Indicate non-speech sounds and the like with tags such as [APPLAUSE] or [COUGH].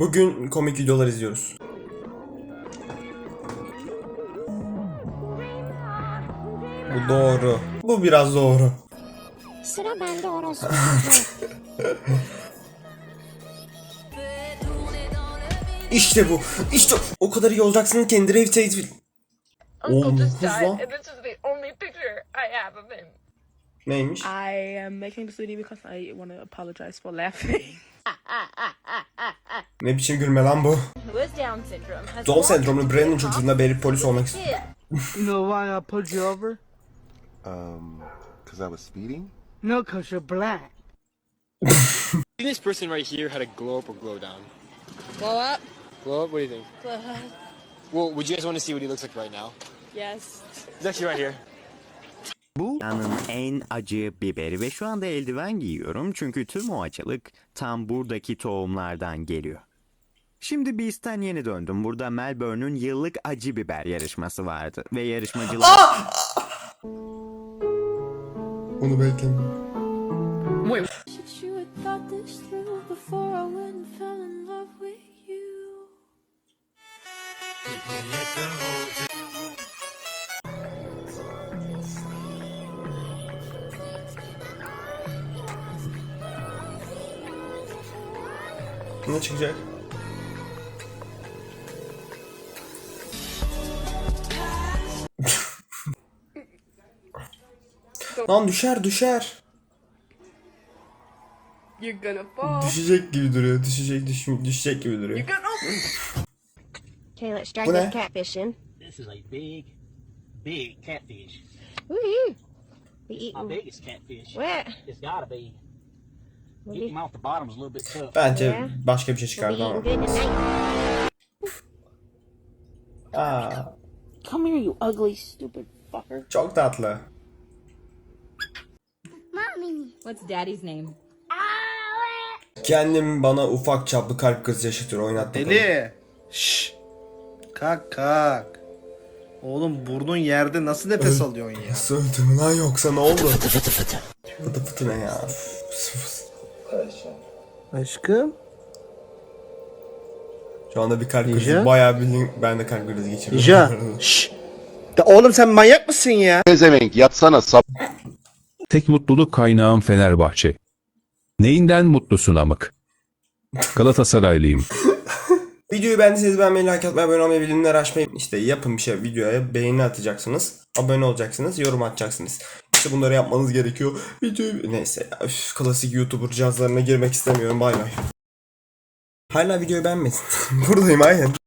Bugün komik videolar izliyoruz. Bu doğru. Bu biraz doğru. Sıra bende orası. [LAUGHS] İşte bu. İşte o kadar iyi olacaksınız ki Andrew Tate. Olmaz died, lan. Neymiş? I am making this video because I want to apologize for laughing. [LAUGHS] Ne biçim gülme lan bu? Down sendromlu Brandon çocuğuna beri polis olmak istiyor. You know why I pulled you over? Um, because I was speeding? No, because you're black. This person right here had a glow up or glow down. Blow up. Glow up? What do you think? Blow up. Well, would you guys want to see what he looks like right now? Yes. He's actually right here. Bu dünyanın en acı biberi ve şu anda eldiven giyiyorum çünkü tüm o acılık tam buradaki tohumlardan geliyor. Şimdi Beast'ten yeni döndüm. Burada Melbourne'ün yıllık acı biber yarışması vardı ve yarışmacılar Bunu beklemiyorum. you had Lan düşer düşer. You're gonna fall. Düşecek gibi duruyor. Düşecek düş düşecek gibi duruyor. Okay, let's try Bu this catfishing. This is a big, big catfish. Woo-hoo. We My eating. biggest catfish. What? It's gotta be. Getting him off the bottom is a little bit tough. Bence Ya. başka bir şey çıkardı ama. eating good tonight. Aa, Come here, you ugly, stupid fucker. çok tatlı. What's daddy's name? Kendim bana ufak çaplı kalp krizi yaşatıyor. Oynat bakalım. Deli. Şşş. Kalk kalk. Oğlum burnun yerde nasıl nefes alıyorsun ya? Sövdü mü lan yoksa ne oldu? Fıtı fıtı fıtı. Fıtı fıtı ne ya? Fıs fıs. Aşkım. Şu anda bir kalp krizi bayağı bildiğin ben de kalp krizi geçiriyorum. [LAUGHS] Şşş. De oğlum sen manyak mısın ya? Pezevenk yatsana sap. Tek mutluluk kaynağım Fenerbahçe. Neyinden mutlusun amık? Galatasaraylıyım. [LAUGHS] Videoyu beğendiyseniz beğenmeyi, like atmayı, abone olmayı, bildirimleri açmayı işte yapın bir şey videoya beğeni atacaksınız. Abone olacaksınız, yorum atacaksınız. İşte bunları yapmanız gerekiyor. Videoyu neyse üf, klasik YouTuber cihazlarına girmek istemiyorum. Bay bay. Hala videoyu beğenmedin. [LAUGHS] Buradayım aynen.